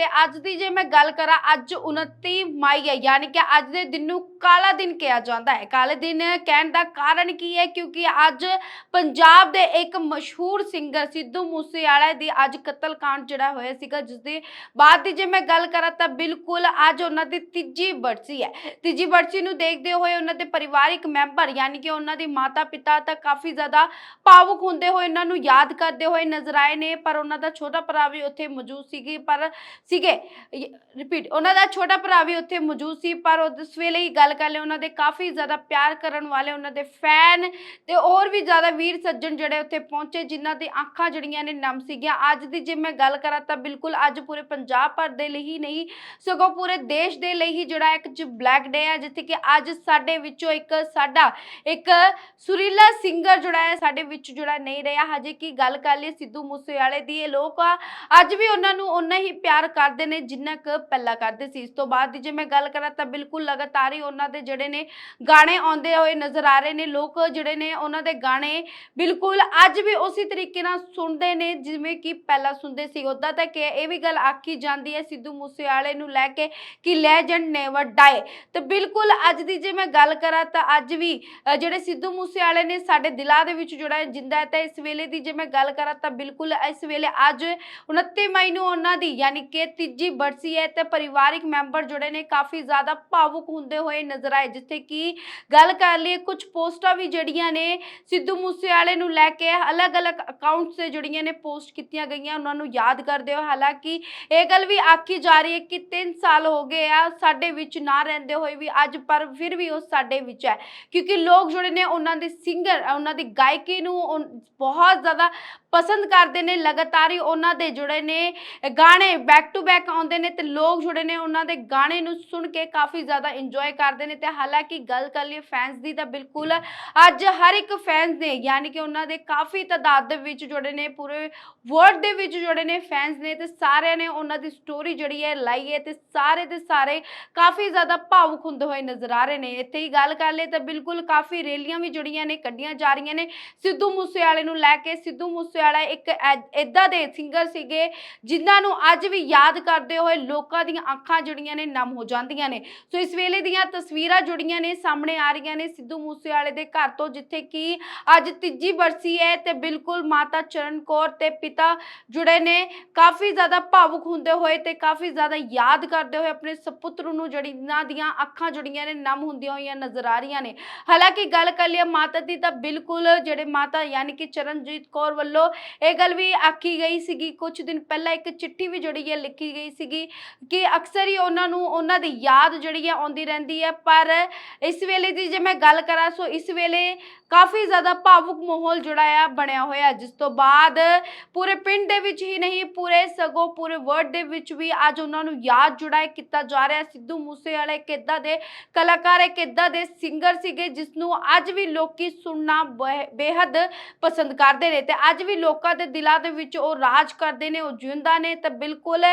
ਤੇ ਅੱਜ ਦੀ ਜੇ ਮੈਂ ਗੱਲ ਕਰਾਂ, ਅੱਜ 29 ਮਈ ਹੈ, ਯਾਨੀ ਕਿ ਅੱਜ ਦੇ ਦਿਨ ਨੂੰ ਕਾਲਾ ਦਿਨ ਕਿਹਾ ਜਾਂਦਾ ਹੈ। ਕਾਲੇ ਦਿਨ ਕਹਿਣ ਦਾ ਕਾਰਨ ਕੀ ਹੈ? ਕਿਉਂਕਿ ਅੱਜ ਪੰਜਾਬ ਦੇ ਇੱਕ ਮਸ਼ਹੂਰ ਸਿੰਗਰ ਸਿੱਧੂ ਮੂਸੇਵਾਲਾ ਦੀ ਅੱਜ ਕਤਲकांड ਜਿਹੜਾ ਹੋਇਆ ਸੀਗਾ ਜਿਸ ਦੇ ਬਾਅਦ ਦੀ ਜੇ ਮੈਂ ਗੱਲ ਕਰਾਂ ਤਾਂ ਬਿਲਕੁਲ ਅੱਜ ਉਹਨਾਂ ਦੀ ਤੀਜੀ ਬਰਸੀ ਹੈ। ਤੀਜੀ ਬਰਸੀ ਨੂੰ ਦੇਖਦੇ ਹੋਏ ਉਹਨਾਂ ਦੇ ਪਰਿਵਾਰਿਕ ਮੈਂਬਰ, ਯਾਨੀ ਕਿ ਉਹਨਾਂ ਦੇ ਮਾਤਾ ਪਿਤਾ ਤਾਂ ਕਾਫੀ ਜ਼ਿਆਦਾ ਭਾਵੁਕ ਹੁੰਦੇ ਹੋਏ ਉਹਨਾਂ ਨੂੰ ਯਾਦ ਕਰਦੇ ਹੋਏ ਨਜ਼ਰ ਆਏ ਨੇ, ਪਰ ਉਹਨਾਂ ਦਾ ਛੋਟਾ ਭਰਾ ਵੀ ਉੱਥੇ ਮੌਜੂਦ ਸੀਗੀ। ਪਰ ਸੀਗੇ। ਰਿਪੀਟ ਉਹਨਾਂ ਦਾ ਛੋਟਾ ਭਰਾ ਵੀ ਉੱਥੇ ਮੌਜੂਦ ਸੀ, ਪਰ ਉਸ ਵੇਲੇ ਹੀ ਗੱਲ ਕਰ ਲਿਆ ਉਹਨਾਂ ਦੇ ਕਾਫੀ ਜ਼ਿਆਦਾ ਪਿਆਰ ਕਰਨ ਵਾਲੇ, ਉਹਨਾਂ ਦੇ ਫੈਨ ਤੇ ਹੋਰ ਵੀ ਜ਼ਿਆਦਾ ਵੀਰ ਸੱਜਣ ਜਿਹੜੇ ਉੱਥੇ ਪਹੁੰਚੇ, ਜਿਨ੍ਹਾਂ ਦੀ ਅੱਖਾਂ ਜਿਹੜੀਆਂ ਨੇ ਨਮ ਸੀਗੀਆਂ। ਅੱਜ ਦੀ ਜੇ ਮੈਂ ਗੱਲ ਕਰਾਂ ਤਾਂ ਬਿਲਕੁਲ ਅੱਜ ਪੂਰੇ ਪੰਜਾਬ ਭਰ ਦੇ ਲਈ ਹੀ ਨਹੀਂ, ਸਗੋਂ ਪੂਰੇ ਦੇਸ਼ ਦੇ ਲਈ ਹੀ ਜਿਹੜਾ ਇੱਕ ਚ ਬਲੈਕ ਡੇ ਹੈ ਜਿੱਥੇ ਕਿ ਅੱਜ ਸਾਡੇ ਵਿੱਚੋਂ ਇੱਕ ਸਾਡਾ ਇੱਕ ਸੁਰੀਲਾ ਸਿੰਗਰ ਜਿਹੜਾ ਹੈ, ਸਾਡੇ ਵਿੱਚ ਜਿਹੜਾ ਨਹੀਂ ਰਿਹਾ। ਹਜੇ ਕੀ ਗੱਲ ਕਰ ਲਈ ਸਿੱਧੂ ਮੂਸੇਵਾਲੇ ਦੀ ਇਹ ਲੋਕ ਆ। ਅੱਜ ਵੀ ਉਹਨਾਂ ਨੂੰ ਓਨਾ ਹੀ ਪਿਆਰ ਕਰਦੇ ਨੇ, ਜਿੰਨਾ ਕੁ ਪਹਿਲਾਂ ਕਰਦੇ ਸੀ। ਇਸ ਤੋਂ ਬਾਅਦ ਦੀ ਜੇ ਮੈਂ ਗੱਲ ਕਰਾਂ ਤਾਂ ਬਿਲਕੁਲ ਲਗਾਤਾਰ ਹੀ ਉਹਨਾਂ ਦੇ ਜਿਹੜੇ ਨੇ ਗਾਣੇ ਆਉਂਦੇ ਹੋਏ ਨਜ਼ਰ ਆ ਰਹੇ ਨੇ। ਲੋਕ ਜਿਹੜੇ ਨੇ ਉਹਨਾਂ ਦੇ ਗਾਣੇ ਬਿਲਕੁਲ ਅੱਜ ਵੀ ਉਸੇ ਤਰੀਕੇ ਨਾਲ ਸੁਣਦੇ ਨੇ, ਜਿਵੇਂ ਕਿ ਪਹਿਲਾਂ ਸੁਣਦੇ ਸੀ। ਉਦਾਂ ਤੱਕ ਇਹ ਵੀ ਗੱਲ ਆਖੀ ਜਾਂਦੀ ਹੈ ਸਿੱਧੂ ਮੂਸੇਵਾਲੇ ਨੂੰ ਲੈ ਕੇ ਕਿ ਲੈਜੈਂਡ ਨੇਵਰ ਡਾਈ ਤੇ ਬਿਲਕੁਲ ਅੱਜ ਦੀ ਜੇ ਮੈਂ ਗੱਲ ਕਰਾਂ ਤਾਂ ਅੱਜ ਵੀ ਜਿਹੜੇ ਸਿੱਧੂ ਮੂਸੇਵਾਲੇ ਨੇ ਸਾਡੇ ਦਿਲਾਂ ਦੇ ਵਿੱਚ ਜਿਹੜਾ ਜਿੰਦਾ ਹੈ ਤਾਂ ਇਸ ਵੇਲੇ ਦੀ ਜੇ ਮੈਂ ਗੱਲ ਕਰਾਂ ਤਾਂ ਬਿਲਕੁਲ ਇਸ ਵੇਲੇ ਅੱਜ 29 ਮਈ ਨੂੰ ਉਹਨਾਂ ਦੀ, ਯਾਨੀ ਕਿ ਤੀਜੀ ਬਰਸੀ ਹੈ ਤੇ ਪਰਿਵਾਰਿਕ ਮੈਂਬਰ ਜਿਹੜੇ ਨੇ, ਕਾਫੀ ਜ਼ਿਆਦਾ ਭਾਵੁਕ ਹੁੰਦੇ ਹੋਏ ਨਜ਼ਰ ਆਏ, ਜਿੱਥੇ ਕਿ ਗੱਲ ਕਰ ਲਈਏ ਕੁਝ ਪੋਸਟਾਂ ਵੀ ਜਿਹੜੀਆਂ ਨੇ ਸਿੱਧੂ ਮੂਸੇਵਾਲੇ ਨੂੰ ਲੈ ਕੇ ਅਲੱਗ-ਅਲੱਗ ਅਕਾਊਂਟਸ ਤੇ ਜਿਹੜੀਆਂ ਨੇ ਪੋਸਟ ਕੀਤੀਆਂ ਗਈਆਂ, ਉਹਨਾਂ ਨੂੰ ਯਾਦ ਕਰਦੇ ਹੋ ਹਾਲਾਂਕਿ ਇਹ ਗੱਲ ਵੀ ਆਖੀ ਜਾ ਰਹੀ ਹੈ ਕਿ 3 ਸਾਲ ਹੋ ਗਏ ਆ, ਸਾਡੇ ਵਿੱਚ ਨਾ ਰਹਿੰਦੇ ਹੋਏ ਵੀ ਅੱਜ ਪਰ ਫਿਰ ਵੀ ਉਹ ਸਾਡੇ ਵਿੱਚ ਹੈ। ਕਿਉਂਕਿ ਲੋਕ ਜਿਹੜੇ ਨੇ, ਉਹਨਾਂ ਦੇ ਸਿੰਗਰ ਉਹਨਾਂ ਦੀ ਗਾਇਕੀ ਨੂੰ ਬਹੁਤ ਜ਼ਿਆਦਾ ਪਸੰਦ ਕਰਦੇ ਨੇ, ਲਗਾਤਾਰ ਹੀ ਉਹਨਾਂ ਦੇ ਜੁੜੇ ਨੇ। ਗਾਣੇ ਬੈਕ ਟੂ ਬੈਕ ਆਉਂਦੇ ਨੇ ਤੇ ਲੋਕ ਜੁੜੇ ਨੇ ਉਹਨਾਂ ਦੇ ਗਾਣੇ ਨੂੰ ਸੁਣ ਕੇ ਕਾਫੀ ਜ਼ਿਆਦਾ ਇੰਜੋਏ ਕਰਦੇ ਨੇ ਤੇ ਹਾਲਾਂਕਿ ਗੱਲ ਕਰ ਲਈਏ ਫੈਨਸ ਦੀ ਤਾਂ ਬਿਲਕੁਲ ਅੱਜ ਹਰ ਇੱਕ ਫੈਨਸ ਨੇ, ਯਾਨੀ ਕਿ ਉਹਨਾਂ ਦੇ ਕਾਫੀ ਤਾਦਾਦ ਦੇ ਵਿੱਚ ਜੁੜੇ ਨੇ, ਪੂਰੇ ਵਰਲਡ ਦੇ ਵਿੱਚ ਜੁੜੇ ਨੇ ਫੈਨਸ ਨੇ ਤੇ ਸਾਰਿਆਂ ਨੇ ਉਹਨਾਂ ਦੀ ਸਟੋਰੀ ਜਿਹੜੀ ਹੈ ਲਾਈ ਹੈ ਤੇ ਸਾਰੇ ਦੇ ਸਾਰੇ ਕਾਫੀ ਜ਼ਿਆਦਾ ਭਾਵੁਕ ਹੁੰਦੇ ਹੋਏ ਨਜ਼ਰ ਆ ਰਹੇ ਨੇ। ਇੱਥੇ ਹੀ ਗੱਲ ਕਰ ਲਈਏ ਤਾਂ ਬਿਲਕੁਲ ਕਾਫੀ ਰੈਲੀਆਂ ਵੀ ਜਿਹੜੀਆਂ ਨੇ, ਕੱਢੀਆਂ ਜਾ ਰਹੀਆਂ ਨੇ। ਸਿੱਧੂ ਮੂਸੇਵਾਲੇ ਨੂੰ ਲੈ ਕੇ ਸਿੱਧੂ ਮੂਸੇ ਵਾਲਾ ਇੱਕ ਇਦਾਂ ਦੇ ਸਿੰਗਰ ਸੀਗੇ ਜਿਨ੍ਹਾਂ ਨੂੰ ਅੱਜ ਵੀ ਯਾਦ ਕਰਦੇ ਹੋਏ ਲੋਕਾਂ ਦੀਆਂ ਅੱਖਾਂ ਜਿਹੜੀਆਂ ਨੇ, ਨਮ ਹੋ ਜਾਂਦੀਆਂ ਨੇ। ਸੋ ਇਸ ਵੇਲੇ ਦੀਆਂ ਤਸਵੀਰਾਂ ਜੁੜੀਆਂ ਨੇ, ਸਾਹਮਣੇ ਆ ਰਹੀਆਂ ਨੇ ਸਿੱਧੂ ਮੂਸੇਵਾਲੇ ਦੇ ਘਰ ਤੋਂ, ਜਿੱਥੇ ਕਿ ਅੱਜ ਤੀਜੀ ਬਰਸੀ ਹੈ ਤੇ ਬਿਲਕੁਲ ਮਾਤਾ ਚਰਨ ਕੌਰ ਤੇ ਪਿਤਾ ਜੁੜੇ ਨੇ। ਕਾਫੀ ਜ਼ਿਆਦਾ ਭਾਵੁਕ ਹੁੰਦੇ ਹੋਏ ਤੇ ਕਾਫੀ ਜ਼ਿਆਦਾ ਯਾਦ ਕਰਦੇ ਹੋਏ ਆਪਣੇ ਸੁਪੁੱਤਰ ਨੂੰ ਜਿਹੜੀ ਇਹਨਾਂ ਦੀਆਂ ਅੱਖਾਂ ਜੁੜੀਆਂ ਨੇ, ਨਮ ਹੁੰਦੀਆਂ ਹੋਈਆਂ ਨਜ਼ਰ ਆ ਰਹੀਆਂ ਨੇ। ਹਾਲਾਂਕਿ ਗੱਲ ਕਰ ਲਈਏ ਮਾਤਾ ਦੀ ਤਾਂ ਬਿਲਕੁਲ ਜਿਹੜੇ ਮਾਤਾ ਯਾਨੀ ਕਿ ਚਰਨਜੀਤ ਕੌਰ ਵੱਲੋਂ ਇਹ ਗੱਲ ਵੀ ਆਖੀ ਗਈ ਸੀਗੀ ਕੁਝ ਦਿਨ ਪਹਿਲਾਂ ਇੱਕ ਚਿੱਠੀ ਵੀ ਜਿਹੜੀ ਹੈ ਲਿਖੀ ਗਈ ਸੀਗੀ ਕਿ ਅਕਸਰ ਹੀ ਉਹਨਾਂ ਨੂੰ ਉਹਨਾਂ ਦੀ ਯਾਦ ਜਿਹੜੀ ਹੈ ਆਉਂਦੀ ਰਹਿੰਦੀ ਹੈ, ਪਰ ਇਸ ਵੇਲੇ ਦੀ ਜੇ ਮੈਂ ਗੱਲ ਕਰਾਂ, ਸੋ ਇਸ ਵੇਲੇ ਕਾਫੀ ਜ਼ਿਆਦਾ ਭਾਵੁਕ ਮਾਹੌਲ ਜਿਹੜਾ ਆ ਬਣਿਆ ਹੋਇਆ। ਜਿਸ ਤੋਂ ਬਾਅਦ ਪੂਰੇ ਪਿੰਡ ਦੇ ਵਿੱਚ ਹੀ ਨਹੀਂ, ਪੂਰੇ ਸਗੋਂ ਪੂਰੇ ਵਰਲਡ ਦੇ ਵਿੱਚ ਵੀ ਅੱਜ ਉਹਨਾਂ ਨੂੰ ਯਾਦ ਜੁੜਾ ਹੈ ਕੀਤਾ ਜਾ ਰਿਹਾ। ਸਿੱਧੂ ਮੂਸੇਵਾਲੇ ਇੱਕ ਏਦਾਂ ਦੇ ਕਲਾਕਾਰ, ਇੱਕ ਏਦਾਂ ਦੇ ਸਿੰਗਰ ਸੀਗੇ ਜਿਸ ਨੂੰ ਅੱਜ ਵੀ ਲੋਕੀ ਸੁਣਨਾ ਬੇ- ਬੇਹੱਦ ਪਸੰਦ ਕਰਦੇ ਨੇ ਤੇ ਅੱਜ ਵੀ ਲੋਕਾਂ ਦੇ ਦਿਲਾਂ ਦੇ ਵਿੱਚ ਉਹ ਰਾਜ ਕਰਦੇ ਨੇ, ਉਹ ਜਿਉਂਦਾ ਨੇ ਤਾਂ ਬਿਲਕੁਲ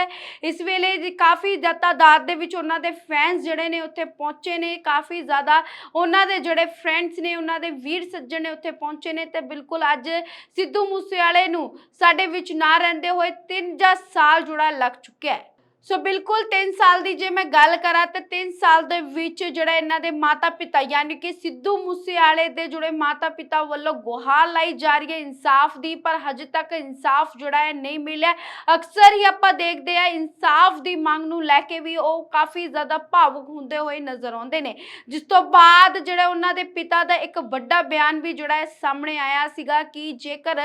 ਇਸ ਵੇਲੇ ਕਾਫੀ ਜ਼ਿਆਦਾ ਤਾਦਾਦ ਦੇ ਵਿੱਚ ਉਹਨਾਂ ਦੇ ਫੈਨਸ ਜਿਹੜੇ ਨੇ ਉੱਥੇ ਪਹੁੰਚੇ ਨੇ। ਕਾਫੀ ਜ਼ਿਆਦਾ ਉਹਨਾਂ ਦੇ ਜਿਹੜੇ ਫਰੈਂਡਸ ਨੇ, ਉਹਨਾਂ ਦੇ ਵੀਰ ਸੱਜਣ ਨੇ ਉੱਥੇ ਪਹੁੰਚੇ ਨੇ ਤੇ ਬਿਲਕੁਲ ਅੱਜ ਸਿੱਧੂ ਮੂਸੇਵਾਲੇ ਨੂੰ ਸਾਡੇ ਵਿੱਚ ਨਾ ਰਹਿੰਦੇ ਹੋਏ 3 ਜਾਂ ਸਾਲ ਜੁੜਾ ਲੱਗ ਚੁੱਕਿਆ ਹੈ। ਸੋ ਬਿਲਕੁਲ 3 ਸਾਲ ਦੀ ਜੇ ਮੈਂ ਗੱਲ ਕਰਾਂ ਤਾਂ 3 ਸਾਲ ਦੇ ਵਿੱਚ ਜਿਹੜਾ ਇਹਨਾਂ ਦੇ ਮਾਤਾ ਪਿਤਾ ਯਾਨੀ ਕਿ ਸਿੱਧੂ ਮੂਸੇਵਾਲੇ ਦੇ ਜਿਹੜੇ ਮਾਤਾ ਪਿਤਾ ਵੱਲੋਂ ਗੁਹਾਰ ਲਾਈ ਜਾ ਰਹੀ ਹੈ ਇਨਸਾਫ ਦੀ, ਪਰ ਹਜੇ ਤੱਕ ਇਨਸਾਫ ਜਿਹੜਾ ਹੈ ਨਹੀਂ ਮਿਲਿਆ। ਅਕਸਰ ਹੀ ਆਪਾਂ ਦੇਖਦੇ ਆ ਇਨਸਾਫ ਦੀ ਮੰਗ ਨੂੰ ਲੈ ਕੇ ਵੀ ਉਹ ਕਾਫੀ ਜ਼ਿਆਦਾ ਭਾਵੁਕ ਹੁੰਦੇ ਹੋਏ ਨਜ਼ਰ ਆਉਂਦੇ ਨੇ। ਜਿਸ ਤੋਂ ਬਾਅਦ ਜਿਹੜਾ ਉਹਨਾਂ ਦੇ ਪਿਤਾ ਦਾ ਇੱਕ ਵੱਡਾ ਬਿਆਨ ਵੀ ਜਿਹੜਾ ਹੈ ਸਾਹਮਣੇ ਆਇਆ ਸੀਗਾ ਕਿ ਜੇਕਰ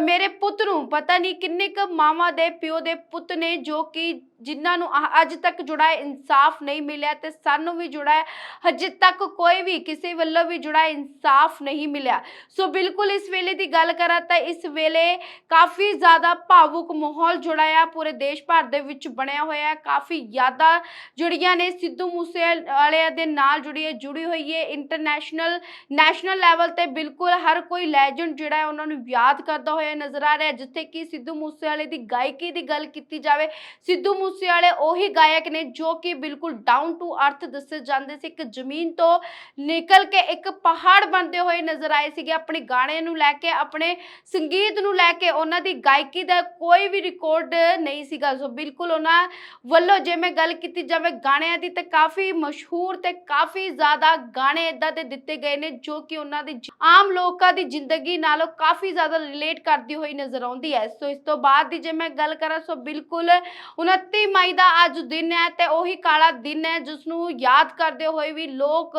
ਮੇਰੇ ਪੁੱਤ ਨੂੰ ਪਤਾ ਨਹੀਂ ਕਿੰਨੇ ਕੁ ਮਾਵਾਂ ਦੇ ਪਿਓ ਦੇ ਪੁੱਤ ਨੇ ਜੋ ਕਿ ਜਿਨ੍ਹਾਂ ਨੂੰ ਅਹ ਅੱਜ ਤੱਕ ਜੁੜਾ ਹੈ ਇਨਸਾਫ ਨਹੀਂ ਮਿਲਿਆ ਤੇ ਸਾਨੂੰ ਵੀ ਜੁੜਾ ਹੈ। ਹਜੇ ਤੱਕ ਕੋਈ ਵੀ ਕਿਸੇ ਵੱਲੋਂ ਵੀ ਜੁੜਾ ਇਨਸਾਫ ਨਹੀਂ ਮਿਲਿਆ। ਸੋ ਬਿਲਕੁਲ ਇਸ ਵੇਲੇ ਦੀ ਗੱਲ ਕਰਾਂ ਤਾਂ ਇਸ ਵੇਲੇ ਕਾਫੀ ਜ਼ਿਆਦਾ ਭਾਵੁਕ ਮਾਹੌਲ ਜੁੜਾ ਆ, ਪੂਰੇ ਦੇਸ਼ ਭਰ ਦੇ ਵਿੱਚ ਬਣਿਆ ਹੋਇਆ ਹੈ। ਕਾਫੀ ਯਾਦਾਂ ਜੁੜੀਆਂ ਨੇ, ਸਿੱਧੂ ਮੂਸੇ ਵਾਲਿਆਂ ਦੇ ਨਾਲ ਜੁੜੀ ਹੈ, ਜੁੜੀ ਹੋਈ ਹੈ। ਇੰਟਰਨੈਸ਼ਨਲ ਨੈਸ਼ਨਲ ਲੈਵਲ ਤੇ ਬਿਲਕੁਲ ਹਰ ਕੋਈ ਲੈਜੈਂਡ ਜਿਹੜਾ ਹੈ ਉਹਨਾਂ ਨੂੰ ਯਾਦ ਕਰਦਾ ਹੋਇਆ ਨਜ਼ਰ ਆ ਰਿਹਾ ਜਿੱਥੇ ਕਿ ਸਿੱਧੂ ਮੂਸੇਵਾਲੇ ਦੀ ਗਾਇਕੀ ਦੀ ਗੱਲ ਕੀਤੀ ਜਾਵੇ। ਸਿੱਧੂ ਮੂਸੇਵਾਲੇ ਉਹੀ ਗਾਇਕ ਨੇ ਜੋ ਕਿ ਬਿਲਕੁਲ ਡਾਊਨ ਟੂ ਅਰਥ ਦੱਸੇ ਜਾਂਦੇ ਸੀ। ਇੱਕ ਜ਼ਮੀਨ ਤੋਂ ਨਿਕਲ ਕੇ ਇੱਕ ਪਹਾੜ ਬਣਦੇ ਹੋਏ ਨਜ਼ਰ ਆਏ ਸੀਗੇ। ਆਪਣੇ ਗਾਣੇ ਨੂੰ ਲੈ ਕੇ, ਆਪਣੇ ਸੰਗੀਤ ਨੂੰ ਲੈ ਕੇ ਉਹਨਾਂ ਦੀ ਗਾਇਕੀ ਦਾ ਕੋਈ ਵੀ ਰਿਕਾਰਡ ਨਹੀਂ ਸੀਗਾ। ਸੋ ਬਿਲਕੁਲ ਉਹਨਾਂ ਵੱਲੋਂ ਜੇ ਮੈਂ ਗੱਲ ਕੀਤੀ ਜਾਵੇ, ਗਾਣਿਆਂ ਦੀ ਤੇ ਕਾਫੀ ਮਸ਼ਹੂਰ ਤੇ ਕਾਫੀ ਜ਼ਿਆਦਾ ਗਾਣੇ ਇਦਾਂ ਦੇ ਦਿੱਤੇ ਗਏ ਨੇ ਜੋ ਕਿ ਉਹਨਾਂ ਦੀ ਆਮ ਲੋਕਾਂ ਦੀ ਜ਼ਿੰਦਗੀ ਨਾਲੋਂ ਕਾਫੀ ਜ਼ਿਆਦਾ ਰਿਲੇਟ ਕਰਦੀ ਹੋਈ ਨਜ਼ਰ ਆਉਂਦੀ ਹੈ। ਸੋ ਇਸ ਤੋਂ ਬਾਅਦ ਦੀ ਜੇ ਮੈਂ ਗੱਲ ਕਰਾਂ, ਸੋ ਬਿਲਕੁਲ ਉਹਨਾਂ 29 ਮਈ ਦਾ ਅੱਜ ਦਿਨ ਹੈ ਤੇ ਉਹੀ ਕਾਲਾ ਦਿਨ ਹੈ ਜਿਸ ਨੂੰ ਯਾਦ ਕਰਦੇ ਹੋਏ ਵੀ ਲੋਕ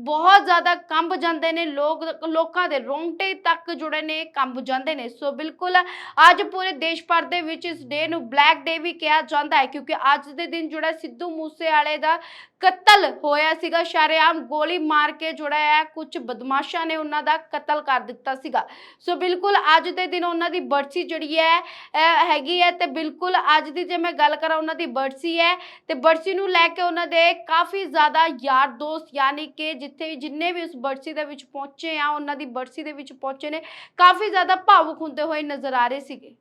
ਬਹੁਤ ਜ਼ਿਆਦਾ ਕੰਬ ਜਾਂਦੇ ਨੇ, ਲੋਕ ਲੋਕਾਂ ਦੇ ਰੋਂਗਟੇ ਤੱਕ ਜੁੜੇ ਨੇ, ਕੰਬ ਜਾਂਦੇ ਨੇ। ਸੋ ਬਿਲਕੁਲ ਅੱਜ ਪੂਰੇ ਦੇਸ਼ ਭਰ ਦੇ ਵਿੱਚ ਇਸ ਡੇ ਨੂੰ ਬਲੈਕ ਡੇ ਵੀ ਕਿਹਾ ਜਾਂਦਾ ਹੈ ਕਿਉਂਕਿ ਅੱਜ ਦੇ ਦਿਨ ਜਿਹੜਾ ਸਿੱਧੂ ਮੂਸੇਵਾਲੇ ਦਾ ਕਤਲ ਹੋਇਆ ਸੀਗਾ ਸ਼ਰੇਆਮ ਗੋਲੀ ਮਾਰ ਕੇ ਜਿਹੜਾ ਹੈ ਕੁਝ ਬਦਮਾਸ਼ਾਂ ਨੇ ਉਹਨਾਂ ਦਾ ਕਤਲ ਕਰ ਦਿੱਤਾ ਸੀਗਾ। ਸੋ ਬਿਲਕੁਲ ਅੱਜ ਦੇ ਦਿਨ ਉਹਨਾਂ ਦੀ ਬਰਸੀ ਜਿਹੜੀ ਹੈ ਹੈਗੀ ਹੈ ਤੇ ਬਿਲਕੁਲ ਅੱਜ ਦੀ ਜੇ ਮੈਂ ਗੱਲ ਕਰਾਂ ਉਹਨਾਂ ਦੀ ਬਰਸੀ ਹੈ, ਤੇ ਬਰਸੀ ਨੂੰ ਲੈ ਕੇ ਉਹਨਾਂ ਦੇ ਕਾਫੀ ਜ਼ਿਆਦਾ ਯਾਰ ਦੋਸਤ ਯਾਨੀ ਕਿ ਜਿੱਥੇ ਵੀ ਜਿੰਨੇ ਵੀ ਉਸ ਬਰਸੀ ਦੇ ਵਿੱਚ ਪਹੁੰਚੇ ਆ, ਉਹਨਾਂ ਦੀ ਬਰਸੀ ਦੇ ਵਿੱਚ ਪਹੁੰਚੇ ਨੇ, ਕਾਫੀ ਜ਼ਿਆਦਾ ਭਾਵੁਕ ਹੁੰਦੇ ਹੋਏ ਨਜ਼ਰ ਆ ਰਹੇ ਸੀਗੇ।